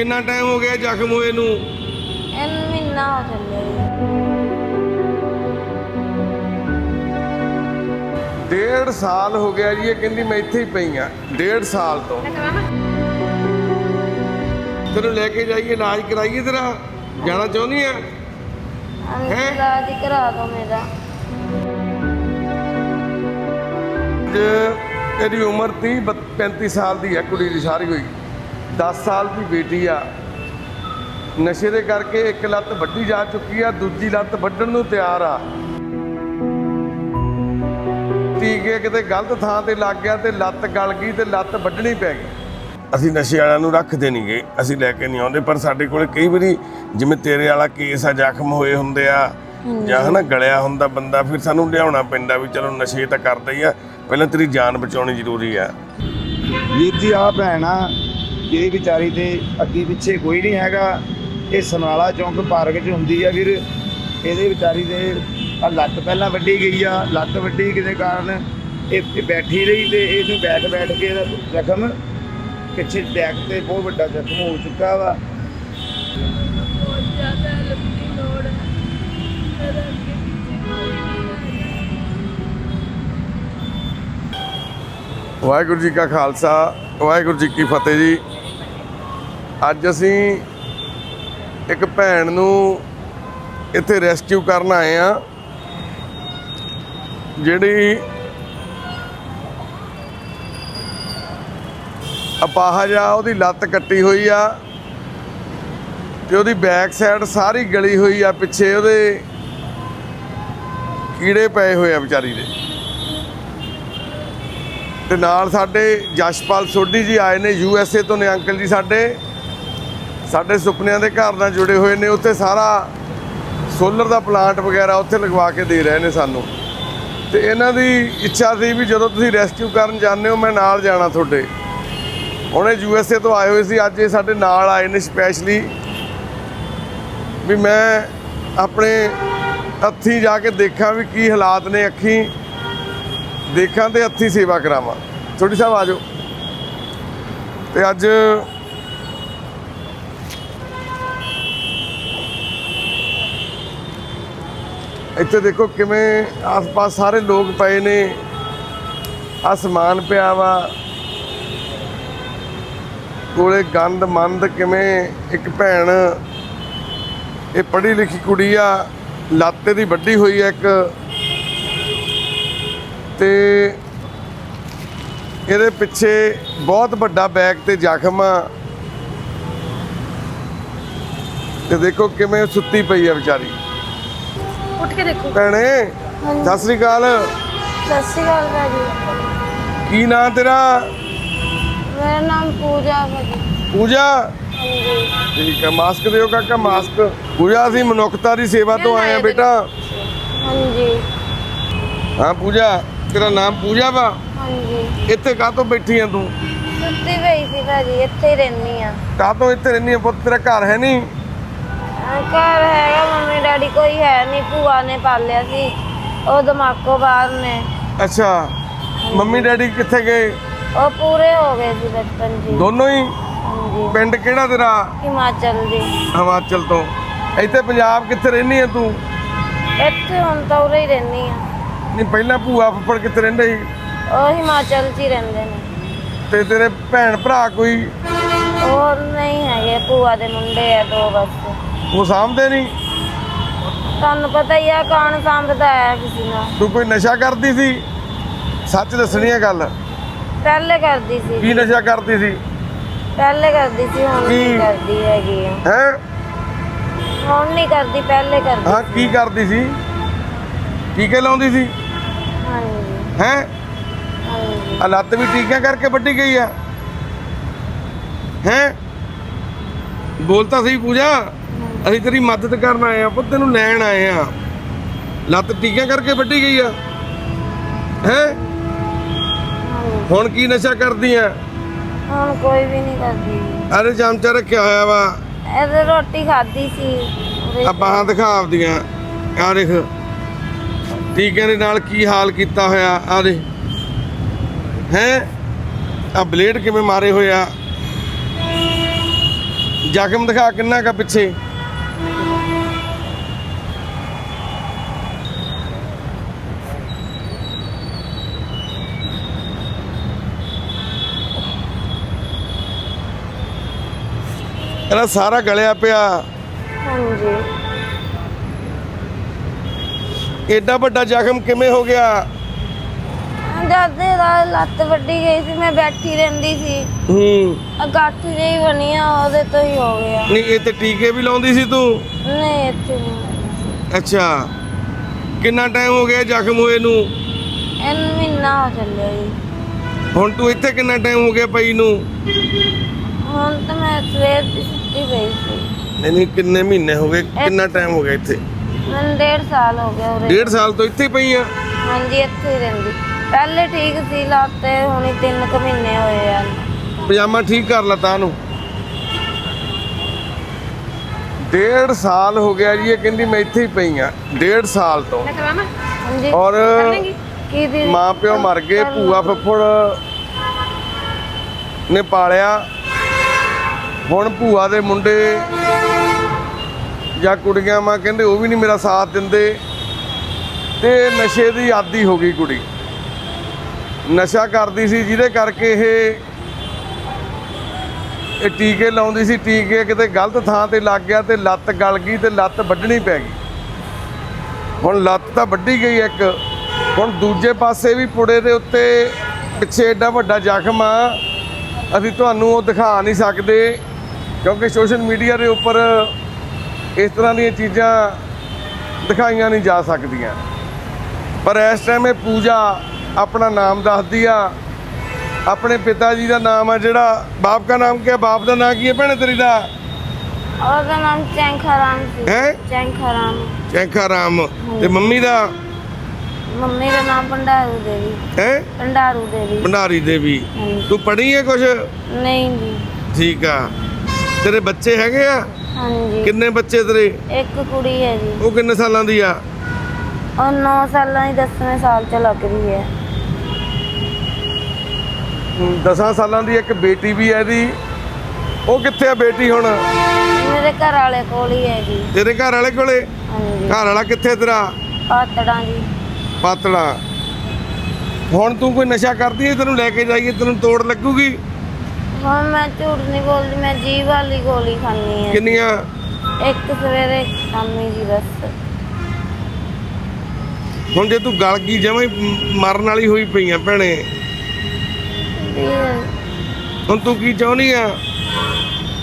ਕਿੰਨਾ ਟਾਈਮ ਹੋ ਗਿਆ ਜ਼ਖਮ ਹੋਏ ਨੂੰ? ਇਹਨੂੰ ਮਹੀਨਾ ਹੋ ਚੱਲਿਆ ਜੀ। ਡੇਢ ਸਾਲ ਹੋ ਗਿਆ ਜੀ ਇਹ ਕਹਿੰਦੀ ਮੈਂ ਇੱਥੇ ਹੀ ਪਈ ਆ ਡੇਢ ਸਾਲ ਤੋਂ। ਤੈਨੂੰ ਲੈ ਕੇ ਜਾਈਏ ਇਲਾਜ ਕਰਾਈਏ ਤੇਰਾ ਜਾਣਾ ਚਾਹੁੰਦੀ ਆ? ਹੈਂ? ਇਲਾਜ ਹੀ ਕਰਾ ਦੋ ਮੇਰਾ। ਅੱਜ ਇਹਦੀ ਉਮਰ 30 ਬੱਤ- 35 ਸਾਲ ਦੀ ਹੈ ਕੁੜੀ ਦੀ ਸਾਰੀ ਹੋਈ। 10 ਸਾਲ ਦੀ ਬੇਟੀ ਆ। ਨਸ਼ੇ ਦੇ ਕਰਕੇ ਇੱਕ ਲੱਤ ਵੱਢੀ ਜਾ ਚੁੱਕੀ ਆ ਦੂਜੀ ਲੱਤ ਵੱਢਣ ਨੂੰ ਤਿਆਰ ਆ। ਟੀਕੇ ਕਿਤੇ ਗਲਤ ਥਾਂ ਤੇ ਲੱਗ ਗਿਆ ਤੇ ਲੱਤ ਗਲ ਗਈ ਤੇ ਲੱਤ ਵੱਢਣੀ ਪੈ ਗਈ। ਅਸੀਂ ਨਸ਼ੇ ਵਾਲਿਆਂ ਨੂੰ ਰੱਖਦੇ ਨਹੀਂ ਗਏ ਅਸੀਂ ਲੈ ਕੇ ਨਹੀਂ ਆਉਂਦੇ ਪਰ ਸਾਡੇ ਕੋਲੇ ਕਈ ਵਾਰੀ ਜਿਵੇਂ ਤੇਰੇ ਵਾਲਾ ਕੇਸ ਆ ਜ਼ਖਮ ਹੋਏ ਹੁੰਦੇ ਆ ਜਾਂ ਹਨਾ ਗਲਿਆ ਹੁੰਦਾ ਬੰਦਾ ਫਿਰ ਸਾਨੂੰ ਲਿਆਉਣਾ ਪੈਂਦਾ ਵੀ ਚਲੋ ਨਸ਼ੇ ਤਾਂ ਕਰਦਾ ਹੀ ਆ ਪਹਿਲਾਂ ਤੇਰੀ ਜਾਨ ਬਚਾਉਣੀ ਜ਼ਰੂਰੀ ਆ। ਵੀਰ ਜੀ ਆ ਭੈਣ ਆ ਵਿਚਾਰੀ ਤੇ ਅੱਗੇ ਪਿੱਛੇ ਕੋਈ ਨਹੀਂ ਹੈਗਾ, ਇਹ ਸਮਰਾਲਾ ਚੌਂਕ ਪਾਰਕ 'ਚ ਹੁੰਦੀ ਆ ਵੀਰ। ਇਹਦੇ ਵਿਚਾਰੀ ਦੇ ਆ ਲੱਤ ਪਹਿਲਾਂ ਵੱਢੀ ਗਈ ਆ, ਲੱਤ ਵੱਢੀ ਕਿਤੇ ਕਾਰਨ ਇਹ ਬੈਠੀ ਰਹੀ ਤੇ ਇਹਨੂੰ ਬੈਠ ਬੈਠ ਕੇ ਇਹਦਾ ਜ਼ਖਮ ਪਿੱਛੇ ਬੈਕ ਤੇ ਬਹੁਤ ਵੱਡਾ ਜ਼ਖਮ ਹੋ ਚੁੱਕਾ ਵਾ। ਬਹੁਤ ਜ਼ਿਆਦਾ ਲੰਬੀ ਲੋੜ ਹੈ ਮੇਰਾ ਅੱਗੇ ਪਿੱਛੇ ਕੋਈ ਨਹੀਂ ਵਾਹਿਗੁਰੂ ਜੀ ਕਾ ਖਾਲਸਾ, ਵਾਹਿਗੁਰੂ ਜੀ ਕੀ ਫਤਿਹ ਜੀ। ਅੱਜ ਅਸੀਂ ਇੱਕ ਭੈਣ ਨੂੰ ਇੱਥੇ ਰੈਸਕਿਊ ਕਰਨ ਆਏ ਆ ਜਿਹੜੀ ਅਪਾਹਜ ਆ, ਉਹਦੀ ਲੱਤ ਕੱਟੀ ਹੋਈ ਆ ਤੇ ਉਹਦੀ ਬੈਕ ਸਾਈਡ ਸਾਰੀ ਗਲੀ ਹੋਈ ਆ, ਪਿੱਛੇ ਉਹਦੇ ਕੀੜੇ ਪਏ ਹੋਏ ਆ ਵਿਚਾਰੀ ਦੇ। ਤੇ ਨਾਲ ਸਾਡੇ ਜਸ਼ਪਾਲ ਸੋਢੀ ਜੀ ਆਏ ਨੇ, ਯੂ ਐਸ ਏ ਤੋਂ ਨੇ, ਅੰਕਲ ਜੀ ਸਾਡੇ। ਸਾਡੇ ਸੁਪਨਿਆਂ ਦੇ ਘਰ ਨਾਲ ਜੁੜੇ ਹੋਏ ਨੇ, ਉੱਥੇ ਸਾਰਾ ਸੋਲਰ ਦਾ ਪਲਾਂਟ ਵਗੈਰਾ ਉੱਥੇ ਲਗਵਾ ਕੇ ਦੇ ਰਹੇ ਨੇ ਸਾਨੂੰ। ਤੇ ਇਹਨਾਂ ਦੀ ਇੱਛਾ ਸੀ ਵੀ ਜਦੋਂ ਤੁਸੀਂ ਰੈਸਕਿਊ ਕਰਨ ਜਾਂਦੇ ਹੋ, ਮੈਂ ਨਾਲ ਜਾਣਾ ਤੁਹਾਡੇ। ਉਹਨੇ ਯੂ ਐਸ ਏ ਤੋਂ ਆਏ ਹੋਏ ਸੀ, ਅੱਜ ਇਹ ਸਾਡੇ ਨਾਲ ਆਏ ਨੇ ਸਪੈਸ਼ਲੀ ਵੀ ਮੈਂ ਆਪਣੇ ਹੱਥੀਂ ਜਾ ਕੇ ਦੇਖਾਂ ਵੀ ਕੀ ਹਾਲਾਤ ਨੇ ਅੱਖੀਂ। ਦੇਖਾਂ ਤੇ ਹੱਥੀ ਸੇਵਾ ਕਰਾਵਾਂ। ਛੋਟੀ ਸਾਹਿਬ ਆ ਜਾਓ। ਤੇ ਅੱਜ ਇੱਥੇ ਦੇਖੋ ਕਿਵੇਂ ਆਸ-ਪਾਸ ਸਾਰੇ ਲੋਕ ਪਏ ਨੇ। ਆਹ ਪਿਆ ਵਾ। ਕੋਲੇ ਗੰਦ ਮੰਦ ਕਿਵੇਂ ਇੱਕ ਭੈਣ, ਇਹ ਪੜ੍ਹੀ ਲਿਖੀ ਕੁੜੀ ਆ, ਲੱਤ ਦੀ ਵੱਡੀ ਹੋਈ ਆ ਇੱਕ। ਤੇ ਇਹਦੇ ਪਿੱਛੇ ਬਹੁਤ ਵੱਡਾ ਬੈਗ ਤੇ ਜ਼ਖਮ ਆ। ਤੇ ਦੇਖੋ ਕਿਵੇਂ ਸੁੱਤੀ ਪਈ ਆ ਵਿਚਾਰੀ। ਉੱਠ ਕੇ ਦੇਖੋ। ਭੈਣੇ ਸਤਿ ਸ੍ਰੀ ਅਕਾਲ। ਸਤਿ ਸ਼੍ਰੀ ਅਕਾਲ ਭਾਜੀ ਕੀ ਨਾਂ ਤੇਰਾ? ਮੇਰਾ ਨਾਮ ਪੂਜਾ ਭਾਜੀ ਪੂਜਾ? ਹਾਂਜੀ। ਠੀਕ ਹੈ ਮਾਸਕ ਦਿਓ ਕਾਕਾ ਮਾਸਕ। ਪੂਜਾ ਅਸੀਂ ਮਨੁੱਖਤਾ ਦੀ ਸੇਵਾ ਤੋਂ ਆਏ ਆ ਬੇਟਾ। ਹਾਂਜੀ। ਹਾਂ ਪੂਜਾ ਤੇਰਾ ਨਾਮ ਪੂਜਾ ਵਾ? ਹਾਂਜੀ। ਇੱਥੇ ਕਾਹਤੋਂ ਬੈਠੀ ਆ ਤੂੰ? ਸੁੱਤੀ ਪਈ ਸੀ ਭਾਜੀ ਇੱਥੇ ਹੀ ਰਹਿੰਦੀ ਆ। ਕਾਹਤੋਂ ਇੱਥੇ ਰਹਿੰਦੀ ਆ ਪੁੱਤ? ਤੇਰਾ ਘਰ ਹੈ ਨਹੀਂ? ਘਰ ਹੈਗਾ ਮੰਮੀ ਡੈਡੀ ਕੋਈ ਹੈ ਨਹੀਂ ਭੂਆ ਨੇ ਪਾਲਿਆ ਸੀ ਉਹ ਦਿਮਾਗੋਂ ਬਾਹਰ ਨੇ। ਅੱਛਾ ਮੰਮੀ ਡੈਡੀ ਕਿੱਥੇ ਗਏ? ਉਹ ਪੂਰੇ ਹੋ ਗਏ ਸੀ ਬਚਪਨ ਜੀ। ਦੋਨੋਂ ਹੀ? ਹਾਂਜੀ। ਪਿੰਡ ਕਿਹੜਾ ਤੇਰਾ? ਹਿਮਾਚਲ ਦੀ ਹਿਮਾਚਲ ਤੋਂ। ਇੱਥੇ ਪੰਜਾਬ ਕਿੱਥੇ ਰਹਿੰਦੀ ਆ ਤੂੰ? ਇੱਥੇ ਹੁਣ ਤਾਂ ਉਰੇ ਹੀ ਰਹਿੰਦੀ ਆ। ਨਹੀਂ ਪਹਿਲਾਂ ਭੂਆ ਫੁੱਫੜ ਕਿੱਥੇ ਰਹਿੰਦੇ ਸੀ? ਉਹ ਹਿਮਾਚਲ 'ਚ ਹੀ ਰਹਿੰਦੇ ਨੇ। ਤੇ ਤੇਰੇ ਭੈਣ ਭਰਾ ਕੋਈ? ਉਹ ਨਹੀਂ ਹੈਗੇ ਭੂਆ ਦੇ ਮੁੰਡੇ ਆ ਦੋ ਬਸ। ਉਹ ਸਾਂਭਦੇ ਨਹੀਂ। ਤੁਹਾਨੂੰ ਪਤਾ ਹੀ ਆ ਕੌਣ ਸਾਂਭਦਾ ਹੈ ਕਿਸੇ ਨਾਲ ਤੂੰ ਕੋਈ ਨਸ਼ਾ ਕਰਦੀ ਸੀ? ਸੱਚ ਦੱਸਣੀ ਹੈ ਗੱਲ। ਪਹਿਲੇ ਕਰਦੀ ਸੀ। ਕੀ ਨਸ਼ਾ ਕਰਦੀ ਸੀ? ਪਹਿਲੇ ਕਰਦੀ ਸੀ ਹੁਣ ਕੀ? ਕਰਦੀ ਹੈਗੀ। ਆ। ਹੈ? ਹੁਣ ਨਹੀਂ ਕਰਦੀ ਪਹਿਲੇ ਕਰਦੀ ਹਾਂ ਕੀ ਕਰਦੀ ਸੀ? ਟੀਕੇ ਲਾਉਂਦੀ ਸੀ? ਹਾਂਜੀ। ਹੈ? ਹਾਂਜੀ। ਆ ਲੱਤ ਵੀ ਟੀਕਿਆਂ ਕਰਕੇ ਵੱਢੀ ਗਈ ਆ। ਹੈ? ਬੋਲ ਤਾਂ ਸਹੀ ਪੂਜਾ? ਅਸੀਂ ਤੇਰੀ ਮਦਦ ਕਰਨ ਆਏ ਆ ਪੁੱਤ ਤੈਨੂੰ ਲੈਣ ਆਏ ਆ ਲੱਤ ਟੀਕਿਆਂ ਕਰਕੇ ਵੱਢੀ ਗਈ ਆ। ਹੈ। ਹੁਣ ਕੀ ਨਸ਼ਾ ਕਰਦੀ ਆ ਹੁਣ ਕੋਈ ਵੀ ਨਹੀਂ ਕਰਦੀ। ਅਰੇ ਚਮਚਾ ਰੱਖਿਆ ਹੋਇਆ ਵਾ। ਇਹਦੇ ਰੋਟੀ ਖਾਦੀ ਸੀ। ਉਹਦੇ ਆ ਬਾਹਾਂ ਦਿਖਾ ਆਪਦੀਆਂ। ਆ ਦੇਖ। ਟੀਕਿਆਂ ਦੇ ਨਾਲ ਕੀ ਹਾਲ ਕੀਤਾ ਹੋਇਆ ਆ ਦੇ ਹੈ? ਆ ਬਲੇਡ ਕਿਵੇਂ ਮਾਰੇ ਹੋਏ ਆ? ਜ਼ਖਮ ਦਿਖਾ ਕਿੰਨਾ ਕਾ ਪਿੱਛੇ। ਇਹਦਾ ਸਾਰਾ ਗਲਿਆ ਪਿਆ। ਹਾਂਜੀ। ਏਡਾ ਵੱਡਾ ਜ਼ਖਮ ਕਿਵੇਂ ਹੋ ਗਿਆ? ਦਾਦੇ ਦਾ ਲੱਤ ਵੱਡੀ ਗਈ ਸੀ ਮੈਂ ਬੈਠੀ ਰਹਿੰਦੀ ਸੀ। ਹੂੰ। ਆ ਗੱਠ ਜਿਹੀ ਬਣੀ ਆ ਉਹਦੇ ਤੋਂ ਹੀ ਹੋ ਗਿਆ। ਨਹੀਂ ਇਹ ਤੇ ਟੀਕੇ ਵੀ ਲਾਉਂਦੀ ਸੀ ਤੂੰ? ਨਹੀਂ ਇੱਥੇ ਨਹੀਂ ਅੱਛਾ। ਕਿੰਨਾ ਟਾਈਮ ਹੋ ਗਿਆ ਜ਼ਖਮ ਹੋਏ ਨੂੰ? ਇਹਨੂੰ ਮਹੀਨਾ ਹੋ ਚੱਲਿਆ ਜੀ। ਹੁਣ ਤੂੰ ਇੱਥੇ ਕਿੰਨਾ ਟਾਈਮ ਹੋ ਗਿਆ ਪਈ ਨੂੰ? ਹੁਣ ਤਾਂ ਮੈਂ ਸਵੇਰ ਪਈ ਸੀ। ਨਹੀਂ ਨਹੀਂ ਕਿੰਨੇ ਮਹੀਨੇ ਹੋ ਗਏ ਕਿੰਨਾ ਟਾਈਮ ਹੋ ਗਿਆ ਇੱਥੇ? ਮੈਨੂੰ ਡੇਢ ਸਾਲ ਹੋ ਗਿਆ ਉਰੇ। ਡੇਢ ਸਾਲ ਤੋਂ ਇੱਥੇ ਹੀ ਪਈ ਆ? ਹਾਂਜੀ ਇੱਥੇ ਹੀ ਰਹਿੰਦੀ। ਪਹਿਲੇ ਠੀਕ ਸੀ ਲੱਤ ਤੇ ਹੁਣੀ ਤਿੰਨ ਕੁ ਮਹੀਨੇ ਹੋਏ ਆ। ਪਜਾਮਾ ਠੀਕ ਕਰ ਲਾ ਤਾਂ ਨੂੰ। ਡੇਢ ਸਾਲ ਹੋ ਗਿਆ ਜੀ ਇਹ ਕਹਿੰਦੀ ਮੈਂ ਇੱਥੇ ਹੀ ਪਈ ਆ ਡੇਢ ਸਾਲ ਤੋਂ। ਹਾਂਜੀ। ਔਰ ਕੀ ਦੀ ਮਾਂ ਪਿਓ ਮਰ ਗਏ ਭੂਆ ਫੁੱਫੜ ਨੇ ਪਾਲਿਆ। ਹੁਣ ਭੂਆ ਦੇ ਮੁੰਡੇ ਜਾਂ ਕੁੜੀਆਂ ਮਾਂ ਕਹਿੰਦੇ ਉਹ ਵੀ ਨਹੀਂ ਮੇਰਾ ਸਾਥ ਦਿੰਦੇ। ਤੇ ਨਸ਼ੇ ਦੀ ਆਦੀ ਹੋ ਗਈ ਕੁੜੀ। ਨਸ਼ਾ ਕਰਦੀ ਸੀ, ਜਿਹਦੇ ਕਰਕੇ ਇਹ ਇਹ ਟੀਕੇ ਲਾਉਂਦੀ ਸੀ, ਟੀਕੇ ਕਿਤੇ ਗਲਤ ਥਾਂ ਤੇ ਲੱਗ ਗਿਆ ਤੇ ਲੱਤ ਗਲ ਗਈ ਤੇ ਲੱਤ ਵੱਢਣੀ ਪੈ ਗਈ। ਹੁਣ ਲੱਤ ਤਾਂ ਵੱਢੀ ਗਈ ਇੱਕ। ਹੁਣ ਦੂਜੇ ਪਾਸੇ ਵੀ ਪੁੜੇ ਦੇ ਉੱਤੇ ਪਿੱਛੇ ਐਡਾ ਵੱਡਾ ਜ਼ਖਮ ਆ। ਅਸੀਂ ਤੁਹਾਨੂੰ ਉਹ ਦਿਖਾ ਨਹੀਂ ਸਕਦੇ। ਕਿਉਂਕਿ ਸੋਸ਼ਲ ਮੀਡੀਆ ਦੇ ਉੱਪਰ ਇਸ ਤਰ੍ਹਾਂ ਦੀਆਂ ਚੀਜ਼ਾਂ ਦਿਖਾਈਆਂ ਨਹੀਂ ਜਾ ਸਕਦੀਆਂ। ਪਰ ਇਸ ਟਾਈਮ ਇਹ ਪੂਜਾ ਆਪਣਾ ਨਾਮ ਦੱਸਦੀ ਆ। ਆਪਣੇ ਪਿਤਾ ਜੀ ਦਾ ਨਾਮ ਆ ਜਿਹੜਾ। ਬਾਪ ਦਾ ਨਾਮ ਕੀ ਹੈ ਬਾਪ ਦਾ ਨਾਮ ਕੀ ਹੈ ਭੈਣੇ ਤੇਰੀ ਦਾ? ਉਹਦਾ ਨਾਮ ਚੈਂਖਾ ਰਾਮ ਸੀ। ਹੈ? ਚੈਂਖਾ ਰਾਮ। ਚੈਂਖਾ ਰਾਮ। ਤੇ ਮੰਮੀ ਦਾ? ਮੰਮੀ ਦਾ ਨਾਮ ਭੰਡਾਰੂ ਦੇਵੀ। ਹੈ? ਭੰਡਾਰੂ ਦੇਵੀ। ਭੰਡਾਰੀ ਦੇਵੀ। ਤੂੰ ਪੜ੍ਹੀ ਹੈ ਕੁਛ? ਨਹੀਂ ਜੀ। ਠੀਕ ਆ। ਤੇਰੇ ਬੱਚੇ ਹੈਗੇ ਆ? ਹਾਂਜੀ। ਕਿੰਨੇ ਬੱਚੇ ਤੇਰੇ? ਇੱਕ ਕੁੜੀ ਹੈ ਜੀ। ਉਹ ਕਿੰਨੇ ਸਾਲਾਂ ਦੀ ਆ? ਉਹ 9 ਸਾਲਾਂ ਦੀ 10ਵੇਂ ਸਾਲ ਚ ਲੱਗ ਰਹੀ ਹੈ। 10 ਸਾਲਾਂ ਦੀ ਇੱਕ ਬੇਟੀ ਵੀ ਹੈ ਇਹਦੀ। ਉਹ ਕਿੱਥੇ ਆ ਬੇਟੀ ਹੁਣ? ਮੇਰੇ ਘਰ ਵਾਲੇ ਕੋਲ ਹੀ ਹੈ ਜੀ। ਤੇਰੇ ਘਰ ਵਾਲੇ ਕੋਲੇ? ਹਾਂਜੀ। ਘਰ ਵਾਲਾ ਕਿੱਥੇ ਤੇਰਾ? ਪਾਤੜਾਂ ਜੀ। ਪਾਤੜਾ। ਹੁਣ ਤੂੰ ਕੋਈ ਨਸ਼ਾ ਕਰਦੀ ਹੈ? ਤੈਨੂੰ ਲੈ ਕੇ ਜਾਈਏ ਤੈਨੂੰ ਤੋੜ ਲੱਗੂਗੀ? ਹੁਣ ਮੈਂ ਝੂਠ ਨਹੀਂ ਬੋਲਦੀ ਮੈਂ ਜੀਵ ਵਾਲੀ ਗੋਲੀ ਖਾਣੀ ਹੈ। ਕਿੰਨੀਆਂ? ਇੱਕ ਸਵੇਰੇ ਇੱਕ ਸ਼ਾਮੀ ਜੀ ਬਸ। ਹੁਣ ਜੇ ਤੂੰ ਗਲ ਗਈ ਜਮਾਂ ਹੀ ਮਰਨ ਵਾਲੀ ਹੋਈ ਪਈ ਆ ਭੈਣੇ। ਵੀ ਹੁਣ ਤੂੰ ਕੀ ਚਾਹੁੰਦੀ ਆ?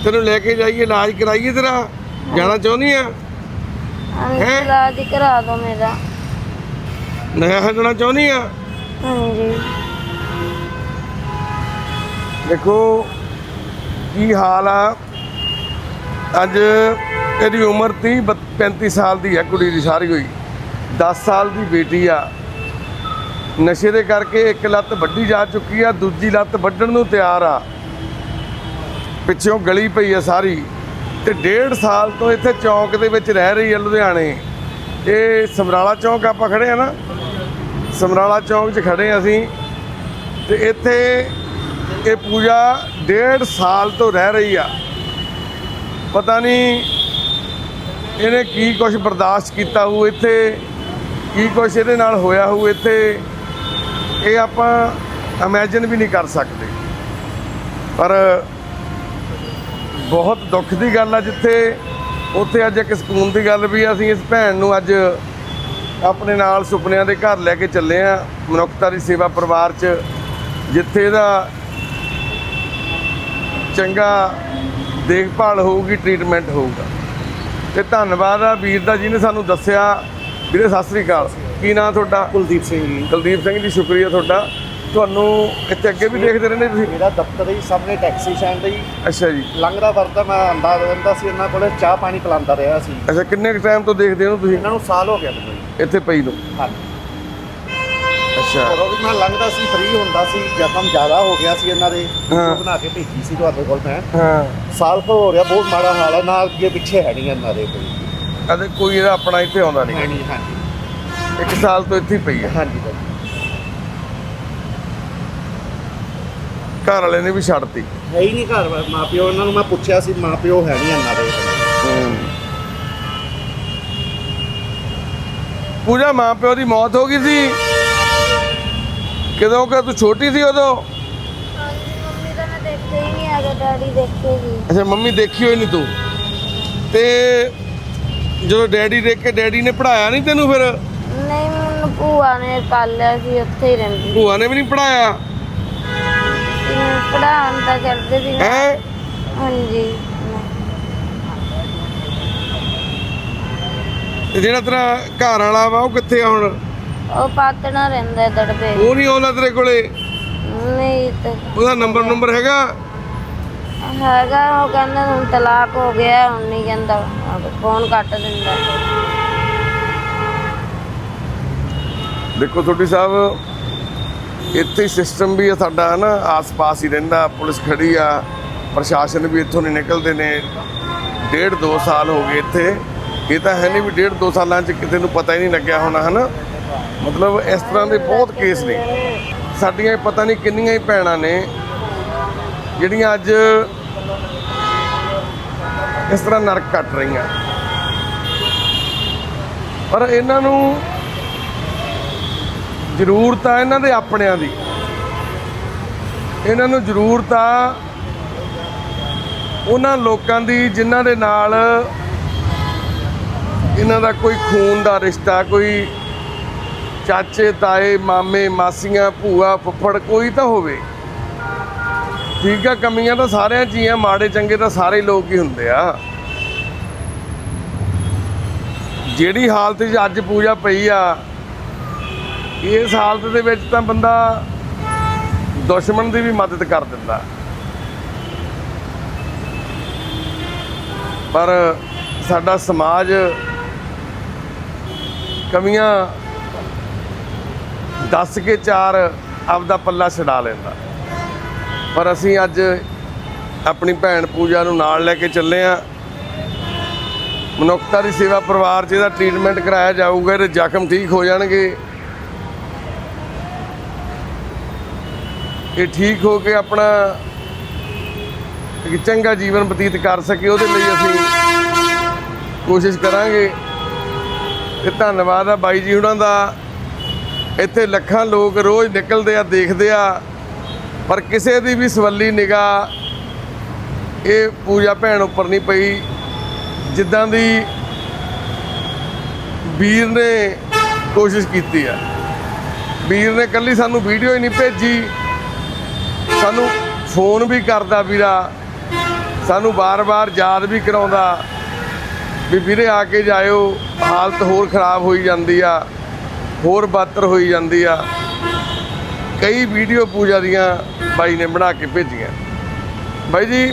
ਤੈਨੂੰ ਲੈ ਕੇ ਜਾਈਏ ਇਲਾਜ ਕਰਾਈਏ ਤੇਰਾ? ਜਾਣਾ ਚਾਹੁੰਦੀ ਆ? ਹੈਂ? ਇਲਾਜ ਹੀ ਕਰਾ ਦੋ ਮੇਰਾ। ਨਸ਼ਾ ਛੱਡਣਾ ਚਾਹੁੰਦੀ ਆ? ਹਾਂਜੀ। ਦੇਖੋ, ਕੀ ਹਾਲ ਆ? ਅੱਜ ਇਹਦੀ ਉਮਰ 30 ਬੱਤ- 35 ਸਾਲ ਦੀ ਹੈ ਕੁੜੀ ਦੀ ਸਾਰੀ ਹੋਈ। 10 ਸਾਲ ਦੀ ਬੇਟੀ ਆ। ਨਸ਼ੇ ਦੇ ਕਰਕੇ ਇੱਕ ਲੱਤ ਵੱਢੀ ਜਾ ਚੁੱਕੀ ਆ, ਦੂਜੀ ਲੱਤ ਵੱਢਣ ਨੂੰ ਤਿਆਰ ਆ। ਪਿੱਛੋਂ ਗਲੀ ਪਈ ਆ ਸਾਰੀ। ਤੇ ਡੇਢ ਸਾਲ ਤੋਂ ਇੱਥੇ ਚੌਂਕ ਦੇ ਵਿੱਚ ਰਹਿ ਰਹੀ ਆ ਲੁਧਿਆਣੇ। ਇਹ ਸਮਰਾਲਾ ਚੌਂਕ ਆਪਾਂ ਖੜੇ ਆ ਨਾ? ਸਮਰਾਲਾ ਚੌਂਕ 'ਚ ਖੜੇ ਆ ਅਸੀਂ। ਤੇ ਇੱਥੇ ਇਹ ਪੂਜਾ ਡੇਢ ਸਾਲ ਤੋਂ ਰਹਿ ਰਹੀ ਆ। ਪਤਾ ਨਹੀਂ ਇਹਨੇ ਕੀ ਕੁਝ ਬਰਦਾਸ਼ਤ ਕੀਤਾ ਹੋਊ ਇੱਥੇ, ਕੀ ਕੁਝ ਇਹਦੇ ਨਾਲ ਹੋਇਆ ਹੋਊ ਇੱਥੇ। ਇਹ ਆਪਾਂ ਇਮੇਜਿਨ ਵੀ ਨਹੀਂ ਕਰ ਸਕਦੇ। ਪਰ ਬਹੁਤ ਦੁੱਖ ਦੀ ਗੱਲ ਆ ਜਿੱਥੇ ਉੱਥੇ ਅੱਜ ਇੱਕ ਸਕੂਨ ਦੀ ਗੱਲ ਵੀ ਆ। ਅਸੀਂ ਇਸ ਭੈਣ ਨੂੰ ਅੱਜ ਆਪਣੇ ਨਾਲ ਸੁਪਨਿਆਂ ਦੇ ਘਰ ਲੈ ਕੇ ਚੱਲੇ ਆ, ਮਨੁੱਖਤਾ ਦੀ ਸੇਵਾ ਪਰਿਵਾਰ 'ਚ, ਜਿੱਥੇ ਇਹਦਾ ਚੰਗਾ ਦੇਖਭਾਲ ਹੋਊਗੀ ਟ੍ਰੀਟਮੈਂਟ ਹੋਊਗਾ। ਤੇ ਧੰਨਵਾਦ ਆ ਵੀਰ ਦਾ ਜਿਹਨੇ ਸਾਨੂੰ ਦੱਸਿਆ। ਵੀਰੇ ਸਤਿ ਸ੍ਰੀ ਅਕਾਲ। ਕੀ ਨਾਂ ਤੁਹਾਡਾ? ਕੁਲਦੀਪ ਸਿੰਘ ਜੀ। ਕੁਲਦੀਪ ਸਿੰਘ ਜੀ ਸ਼ੁਕਰੀਆ ਤੁਹਾਡਾ। ਤੁਹਾਨੂੰ ਇੱਥੇ ਅੱਗੇ ਵੀ ਦੇਖਦੇ ਰਹਿੰਦੇ ਤੁਸੀਂ? ਮੇਰਾ ਦਫ਼ਤਰ ਹੀ ਸਾਹਮਣੇ ਟੈਕਸੀ ਸਟੈਂਡ ਹੈ। ਜੀ ਅੱਛਾ ਜੀ। ਲੰਘਦਾ ਵਰਦਾ ਮੈਂ ਆਂਦਾ ਰਹਿੰਦਾ ਸੀ ਇਹਨਾਂ ਕੋਲੇ ਚਾਹ ਪਾਣੀ ਪਿਲਾਉਂਦਾ ਰਿਹਾ ਸੀ। ਅੱਛਾ ਕਿੰਨੇ ਕੁ ਟਾਈਮ ਤੋਂ ਦੇਖਦੇ ਹੋ ਤੁਸੀਂ? ਇਹਨਾਂ ਨੂੰ ਸਾਲ ਹੋ ਗਿਆ ਮੈਨੂੰ। ਜੀ ਇੱਥੇ ਪਈ ਨੂੰ। ਹਾਂਜੀ। ਅੱਛਾ। ਉਦੋਂ ਵੀ ਮੈਂ ਲੰਘਦਾ ਸੀ ਫ੍ਰੀ ਹੁੰਦਾ ਸੀ ਜ਼ਖਮ ਜ਼ਿਆਦਾ ਹੋ ਗਿਆ ਸੀ ਇਹਨਾਂ ਦੇ। ਹਾਂ। ਬਣਾ ਕੇ ਭੇਜੀ ਸੀ ਤੁਹਾਡੇ ਕੋਲ ਮੈਂ। ਹਾਂ। ਸਾਲ ਕੁ ਹੋ ਰਿਹਾ ਬਹੁਤ ਮਾੜਾ ਹਾਲ ਹੈ ਨਾਲ ਅੱਗੇ ਪਿੱਛੇ ਹੈ ਨਹੀਂ ਇਹਨਾਂ ਦੇ ਕੋਈ। ਅਤੇ ਕੋਈ ਇਹਦਾ ਆਪਣਾ ਇੱਥੇ ਆਉਂਦਾ ਨਹੀਂ। ਹਾਂਜੀ ਹਾਂਜੀ। ਇੱਕ ਸਾਲ ਤੋਂ ਇੱਥੇ ਹੀ ਪਈ ਹੈ। ਹਾਂਜੀ। ਘਰ ਵਾਲੇ ਨੇ ਵੀ ਛੱਡਤੀ ਹੈ ਹੀ ਨਹੀਂ ਘਰ ਮਾਪਿਓ ਇਹਨਾਂ ਨੂੰ ਮੈਂ ਪੁੱਛਿਆ ਸੀ ਮਾਪਿਓ ਹੈ ਨਹੀਂ ਇਹਨਾਂ ਦੇ। ਪੂਜਾ ਮਾਂ ਪਿਓ ਦੀ ਮੌਤ ਹੋ ਗਈ ਸੀ? ਕਦੋਂ ਕਿ ਤੂੰ ਛੋਟੀ ਸੀ ਉਦੋਂ? ਮੰਮੀ ਤਾਂ ਮੈਂ ਦੇਖਿਆ ਹੀ ਨਹੀਂ ਹੈਗਾ ਡੈਡੀ ਦੇਖੇਗੀ ਅੱਛਾ ਮੰਮੀ ਦੇਖੀ ਹੋਈ ਨਹੀਂ ਤੂੰ? ਤੇ ਜਦੋਂ ਡੈਡੀ ਦੇਖ ਕੇ ਡੈਡੀ ਨੇ ਪੜਾਇਆ ਨਹੀਂ ਤੈਨੂੰ ਫਿਰ? ਨਹੀਂ ਮੈਨੂੰ ਭੂਆ ਨੇ ਪਾਲਿਆ ਸੀ ਉੱਥੇ ਹੀ ਰਹਿੰਦੀ। ਭੂਆ ਨੇ ਵੀ ਨਹੀਂ ਪੜਾਇਆ ਪੜਾਉਣ ਤਾਂ ਕਰਦੇ ਸੀ। ਨਾ। ਹੈ? ਹਾਂਜੀ ਤੇ ਜਿਹੜਾ ਤੇਰਾ ਘਰ ਵਾਲਾ ਵਾ ਉਹ ਕਿੱਥੇ ਆ ਹੁਣ? ਉਹ ਪਾਤਣਾ ਰਹਿੰਦਾ ਹੈ ਦੜਬੇ ਉਹ ਨਹੀਂ ਆਉਂਦਾ ਤੇਰੇ ਕੋਲੇ? ਨਹੀਂ ਤੇ। ਉਹਦਾ ਨੰਬਰ ਨੰਬਰ ਹੈਗਾ? ਹੈਗਾ ਉਹ ਕਹਿੰਦਾ ਹੁਣ ਤਲਾਕ ਹੋ ਗਿਆ ਹੁਣ ਨਹੀਂ ਕਹਿੰਦਾ। ਫੋਨ ਕੱਟ ਦਿੰਦਾ। ਦੇਖੋ ਤੁਹਾਡੀ ਸਾਹਿਬ ਇੱਥੇ ਸਿਸਟਮ ਵੀ ਆ ਸਾਡਾ ਨਾ ਆਸ-ਪਾਸ ਹੀ ਰਹਿੰਦਾ ਪੁਲਿਸ ਖੜੀ ਆ ਪ੍ਰਸ਼ਾਸਨ ਵੀ ਇੱਥੋਂ ਨਹੀਂ ਨਿਕਲਦੇ ਨੇ। ਡੇਢ ਦੋ ਸਾਲ ਹੋ ਗਏ ਇੱਥੇ। ਇਹ ਤਾਂ ਹੈ ਨਹੀਂ ਵੀ ਡੇਢ ਦੋ ਸਾਲਾਂ 'ਚ ਕਿਤੇ ਨੂੰ ਪਤਾ ਹੀ ਨਹੀਂ ਲੱਗਿਆ ਹੋਣਾ ਹਨਾ? ਮਤਲਬ ਇਸ ਤਰ੍ਹਾਂ ਦੇ ਬਹੁਤ ਕੇਸ ਨੇ। ਸਾਡੀਆਂ ਪਤਾ ਨਹੀਂ ਕਿੰਨੀਆਂ ਹੀ ਭੈਣਾਂ ਨੇ, ਜਿਹੜੀਆਂ ਅੱਜ ਇਸ ਤਰ੍ਹਾਂ ਨਰਕ ਕੱਟ ਰਹੀਆਂ। ਪਰ ਇਹਨਾਂ ਨੂੰ ਜ਼ਰੂਰਤ ਆ ਇਹਨਾਂ ਦੇ ਆਪਣਿਆਂ ਦੀ। ਇਹਨਾਂ ਨੂੰ ਜ਼ਰੂਰਤ ਆ ਉਹਨਾਂ ਲੋਕਾਂ ਦੀ ਜਿਨ੍ਹਾਂ ਦੇ ਨਾਲ ਇਹਨਾਂ ਦਾ ਕੋਈ ਖੂਨ ਦਾ ਰਿਸ਼ਤਾ, ਕੋਈ ਚਾਚੇ, ਤਾਏ, ਮਾਮੇ, ਮਾਸੀਆਂ, ਭੂਆ, ਫੁੱਫੜ, ਕੋਈ ਤਾਂ ਹੋਵੇ। ਠੀਕ ਆ, ਕਮੀਆਂ ਤਾਂ ਸਾਰਿਆਂ 'ਚ ਹੀ ਆ, ਮਾੜੇ ਚੰਗੇ ਤਾਂ ਸਾਰੇ ਲੋਕ ਹੀ ਹੁੰਦੇ ਆ। ਜਿਹੜੀ ਹਾਲਤ 'ਚ ਅੱਜ ਪੂਜਾ ਪਈ ਆ, ਇਸ ਹਾਲਤ ਦੇ ਵਿੱਚ ਤਾਂ ਬੰਦਾ ਦੁਸ਼ਮਣ ਦੀ ਵੀ ਮਦਦ ਕਰ ਦਿੰਦਾ। ਪਰ ਸਾਡਾ ਸਮਾਜ ਕਮੀਆਂ ਦੱਸ ਕੇ ਚਾਰ ਆਪਦਾ ਪੱਲਾ ਛਡਾ ਲੈਂਦਾ। ਪਰ ਅਸੀਂ ਅੱਜ ਆਪਣੀ ਭੈਣ ਪੂਜਾ ਨੂੰ ਨਾਲ ਲੈ ਕੇ ਚੱਲੇ ਆ ਮਨੁੱਖਤਾ ਦੀ ਸੇਵਾ ਪਰਿਵਾਰ 'ਚ ਇਹਦਾ ਟ੍ਰੀਟਮੈਂਟ ਕਰਾਇਆ ਜਾਊਗਾ ਇਹਦੇ ਜ਼ਖਮ ਠੀਕ ਹੋ ਜਾਣਗੇ। ਇਹ ਠੀਕ ਹੋ ਕੇ ਆਪਣਾ ਇੱਕ ਚੰਗਾ ਜੀਵਨ ਬਤੀਤ ਕਰ ਸਕੇ, ਉਹਦੇ ਲਈ ਅਸੀਂ ਕੋਸ਼ਿਸ਼ ਕਰਾਂਗੇ। ਤੇ ਧੰਨਵਾਦ ਆ ਬਾਈ ਜੀ ਉਹਨਾਂ ਦਾ। ਇੱਥੇ ਲੱਖਾਂ ਲੋਕ ਰੋਜ਼ ਨਿਕਲਦੇ ਆ, ਦੇਖਦੇ ਆ, ਪਰ ਕਿਸੇ ਦੀ ਵੀ ਸਵੱਲੀ ਨਿਗਾਹ ਇਹ ਪੂਜਾ ਭੈਣ ਉੱਪਰ ਨਹੀਂ ਪਈ। ਜਿੱਦਾਂ ਦੀ ਵੀਰ ਨੇ ਕੋਸ਼ਿਸ਼ ਕੀਤੀ ਆ। ਵੀਰ ਨੇ ਕੱਲੀ ਸਾਨੂੰ ਵੀਡੀਓ ਹੀ ਨਹੀਂ ਭੇਜੀ। ਸਾਨੂੰ ਫੋਨ ਵੀ ਕਰਦਾ ਵੀਰਾ। ਸਾਨੂੰ ਬਾਰ-ਬਾਰ ਯਾਦ ਵੀ ਕਰਾਉਂਦਾ ਵੀ ਵੀਰੇ ਆ ਕੇ ਜਾਇਓ, ਹਾਲਤ ਹੋਰ ਖਰਾਬ ਹੋਈ ਜਾਂਦੀ ਆ। ਹੋਰ ਬਦਤਰ ਹੋਈ ਜਾਂਦੀ ਆ। ਕਈ ਵੀਡੀਓ ਪੂਜਾ ਦੀਆਂ ਬਾਈ ਨੇ ਬਣਾ ਕੇ ਭੇਜੀਆਂ। ਬਾਈ ਜੀ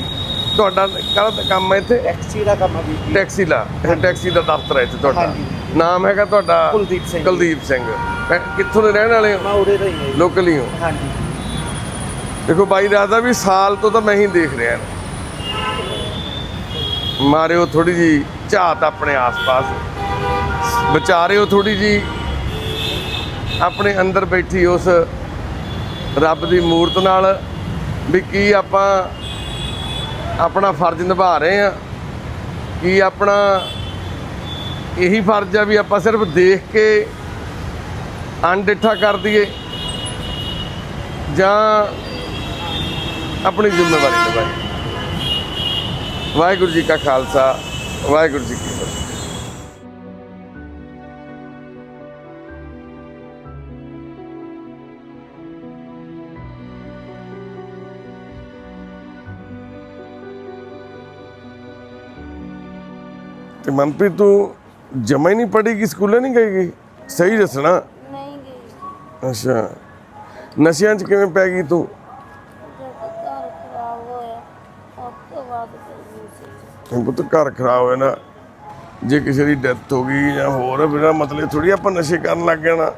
ਤੁਹਾਡਾ ਕਾਹਦਾ ਕੰਮ ਹੈ ਇੱਥੇ। ਟੈਕਸੀ ਦਾ ਕੰਮ ਵੀਰ ਜੀ। ਟੈਕਸੀ ਦਾ ਟੈਕਸੀ ਦਾ ਦਫ਼ਤਰ ਹੈ ਇੱਥੇ ਤੁਹਾਡਾ। ਨਾਮ ਹੈਗਾ ਤੁਹਾਡਾ ਕੁਲਦੀਪ ਸਿੰਘ। ਕੁਲਦੀਪ ਸਿੰਘ। ਕਿੱਥੋਂ ਦੇ ਰਹਿਣ ਵਾਲੇ ਮੈਂ ਹੋ ਉਰੇ ਦਾ ਹੀ ਹਾਂ। ਲੋਕਲ ਹੀ ਹੋ। ਹਾਂਜੀ। ਦੇਖੋ ਬਾਈ ਦੱਸਦਾ ਵੀ ਸਾਲ ਤੋਂ ਤਾਂ ਮੈਂ ਹੀ ਦੇਖ ਰਿਹਾ। ਮਾਰਿਓ ਥੋੜੀ ਜੀ ਝਾਤ ਆਪਣੇ ਆਸ-ਪਾਸ। ਵਿਚਾਰਿਓ ਥੋੜੀ ਜੀ ਆਪਣੇ ਅੰਦਰ ਬੈਠੀ ਉਸ ਰੱਬ ਦੀ ਮੂਰਤ ਨਾਲ ਵੀ ਕੀ ਆਪਾਂ ਆਪਣਾ ਫਰਜ਼ ਨਿਭਾ ਰਹੇ ਆ ਕੀ ਆਪਣਾ ਇਹੀ ਫਰਜ਼ ਆ ਵੀ ਆਪਾਂ ਸਿਰਫ ਦੇਖ ਕੇ ਅਣਡਿੱਠਾ ਕਰ ਦਈਏ ਜਾਂ ਆਪਣੀ ਜ਼ਿੰਮੇਵਾਰੀ ਨਿਭਾਈਏ। ਵਾਹਿਗੁਰੂ ਜੀ ਕਾ ਖਾਲਸਾ, ਵਾਹਿਗੁਰੂ ਜੀ ਕੀ ਤੇ ਮਨਪ੍ਰੀਤ ਤੂੰ ਜਮਾ ਹੀ ਨਹੀਂ ਪੜ੍ਹੇਗੀ ਸਕੂਲੇ ਨਹੀਂ ਗਏਗੀ ਸਹੀ ਦੱਸਣਾ। ਨਹੀਂ ਗਈ ਅੱਛਾ। ਨਸ਼ਿਆਂ 'ਚ ਕਿਵੇਂ ਪੈ ਗਈ ਤੂੰ? ਜਦੋਂ ਘਰ ਖਰਾਬ ਹੋਇਆ ਉਸ ਤੋਂ ਬਾਅਦ ਗਈ ਸੀ। ਇਹ ਪੁੱਤ ਘਰ ਖਰਾਬ ਹੋਇਆ ਨਾ ਜੇ ਕਿਸੇ ਦੀ ਡੈਥ ਹੋ ਗਈ ਜਾਂ ਹੋਰ ਬਿਨਾ ਮਤਲਬ ਥੋੜੀ ਆਪਾਂ ਨਸ਼ੇ ਕਰਨ ਲੱਗ ਜਾਣਾ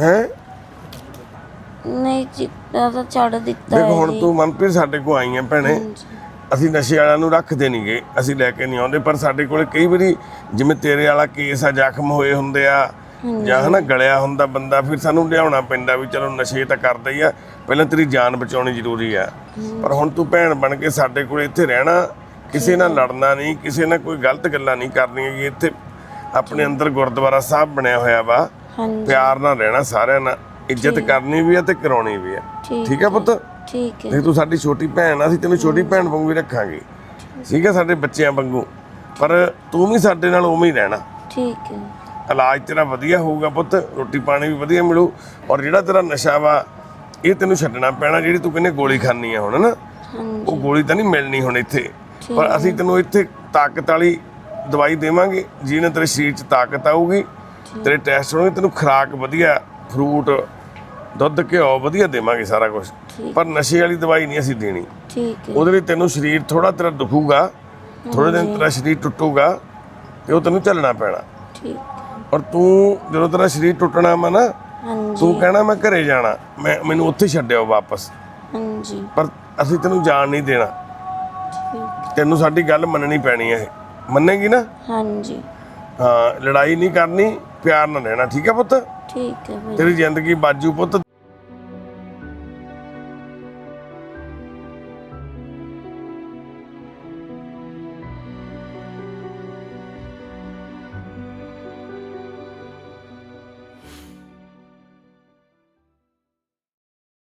ਹੈ? ਨਹੀਂ ਚਿੱਟਾ ਤਾਂ ਛੱਡ ਦਿੱਤਾ ਦੇਖੋ ਹੈ ਹੁਣ ਜੀ। ਤੂੰ ਮਨਪ੍ਰੀਤ ਸਾਡੇ ਕੋ ਆਈਆਂ ਭੈਣੇ। ਹਾਂਜੀ। ਅਸੀਂ ਨਸ਼ੇ ਵਾਲਿਆਂ ਨੂੰ ਰੱਖਦੇ ਨਹੀਂ ਗਏ ਅਸੀਂ ਲੈ ਕੇ ਨਹੀਂ ਆਉਂਦੇ ਪਰ ਸਾਡੇ ਕੋਲੇ ਕਈ ਵਾਰੀ ਜਿਵੇਂ ਤੇਰੇ ਵਾਲਾ ਕੇਸ ਆ ਜ਼ਖਮ ਹੋਏ ਹੁੰਦੇ ਆ ਜਾਂ ਹਨਾ ਗਲਿਆ ਹੁੰਦਾ ਬੰਦਾ ਫਿਰ ਸਾਨੂੰ ਲਿਆਉਣਾ ਪੈਂਦਾ ਵੀ ਚਲੋ ਨਸ਼ੇ ਤਾਂ ਕਰਦਾ ਹੀ ਆ ਪਹਿਲਾਂ ਤੇਰੀ ਜਾਨ ਬਚਾਉਣੀ ਜ਼ਰੂਰੀ ਆ। ਪਰ ਹੁਣ ਤੂੰ ਭੈਣ ਬਣ ਕੇ ਸਾਡੇ ਕੋਲ ਇੱਥੇ ਰਹਿਣਾ ਕਿਸੇ ਨਾਲ ਲੜਨਾ ਨਹੀਂ ਕਿਸੇ ਨਾਲ ਕੋਈ ਗਲਤ ਗੱਲਾਂ ਨਹੀਂ ਕਰਨੀਆਂ ਕਿ ਇੱਥੇ ਆਪਣੇ ਅੰਦਰ ਗੁਰਦੁਆਰਾ ਸਾਹਿਬ ਬਣਿਆ ਹੋਇਆ ਵਾ ਪਿਆਰ ਨਾਲ ਰਹਿਣਾ ਸਾਰਿਆਂ ਨਾਲ ਇੱਜ਼ਤ ਕਰਨੀ ਵੀ ਆ ਤੇ ਕਰਾਉਣੀ ਵੀ ਆ। ਠੀਕ ਆ ਪੁੱਤ? ਠੀਕ ਹੈ ਦੇਖ ਤੂੰ ਸਾਡੀ ਛੋਟੀ ਭੈਣ ਆ ਅਸੀਂ ਤੈਨੂੰ ਛੋਟੀ ਭੈਣ ਵਾਂਗੂ ਹੀ ਰੱਖਾਂਗੇ। ਠੀਕ ਆ ਸਾਡੇ ਬੱਚਿਆਂ ਵਾਂਗੂ। ਪਰ ਤੂੰ ਵੀ ਸਾਡੇ ਨਾਲ ਉਵੇਂ ਹੀ ਰਹਿਣਾ। ਠੀਕ ਹੈ। ਇਲਾਜ ਤੇਰਾ ਵਧੀਆ ਹੋਊਗਾ ਪੁੱਤ ਰੋਟੀ ਪਾਣੀ ਵੀ ਵਧੀਆ ਮਿਲੂ। ਔਰ ਜਿਹੜਾ ਤੇਰਾ ਨਸ਼ਾ ਵਾ ਇਹ ਤੈਨੂੰ ਛੱਡਣਾ ਪੈਣਾ ਜਿਹੜੀ ਤੂੰ ਕਹਿੰਦੇ ਗੋਲੀ ਖਾਣੀ ਆ ਹੁਣ ਨਾ ਉਹ ਗੋਲੀ ਤਾਂ ਨਹੀਂ ਮਿਲਣੀ ਹੁਣ ਇੱਥੇ। ਪਰ ਅਸੀਂ ਤੈਨੂੰ ਇੱਥੇ ਤਾਕਤ ਵਾਲੀ ਦਵਾਈ ਦੇਵਾਂਗੇ ਜਿਹਨੇ ਤੇਰੇ ਸਰੀਰ 'ਚ ਤਾਕਤ ਆਊਗੀ। ਤੇਰੇ ਟੈਸਟ ਹੋਣਗੇ ਤੈਨੂੰ ਖੁਰਾਕ ਵਧੀਆ ਫਰੂਟ ਦੁੱਧ ਘਿਓ ਵਧੀਆ ਦੇਵਾਂਗੇ ਸਾਰਾ ਕੁਝ। ਪਰ ਨਸ਼ੇ ਵਾਲੀ ਦਵਾਈ ਨਹੀਂ ਅਸੀਂ ਦੇਣੀ। ਠੀਕ ਹੈ। ਉਹਦੇ ਲਈ ਤੈਨੂੰ ਸਰੀਰ ਥੋੜਾ ਤੇਰਾ ਦੁਖੂਗਾ ਥੋੜੇ ਦਿਨ ਤੇਰਾ ਸਰੀਰ ਟੁੱਟੂਗਾ ਤੇ ਉਹ ਤੈਨੂੰ ਚੱਲਣਾ ਪੈਣਾ। ਠੀਕ। ਔਰ ਤੂੰ ਜਦੋਂ ਤੇਰਾ ਸਰੀਰ ਟੁੱਟਣਾ ਵਾ ਨਾ ਤੂੰ ਕਹਿਣਾ ਮੈਂ ਘਰੇ ਜਾਣਾ ਮੈਂ ਮੈਨੂੰ ਉੱਥੇ ਛੱਡਿਓ ਵਾਪਸ। ਹਾਂਜੀ। ਪਰ ਅਸੀਂ ਤੈਨੂੰ ਜਾਣ ਨਹੀਂ ਦੇਣਾ। ਠੀਕ। ਤੈਨੂੰ ਸਾਡੀ ਗੱਲ ਮੰਨਣੀ ਪੈਣੀ ਹੈ ਮੰਨੇਗੀ ਨਾ? ਹਾਂਜੀ। ਹਾਂ ਲੜਾਈ ਨਹੀਂ ਕਰਨੀ ਪਿਆਰ ਨਾਲ ਰਹਿਣਾ। ਠੀਕ ਹੈ ਪੁੱਤ? ਠੀਕ ਹੈ ਭਾਈ। ਤੇਰੀ ਜ਼ਿੰਦਗੀ ਬਾਜੂ ਪੁੱਤ।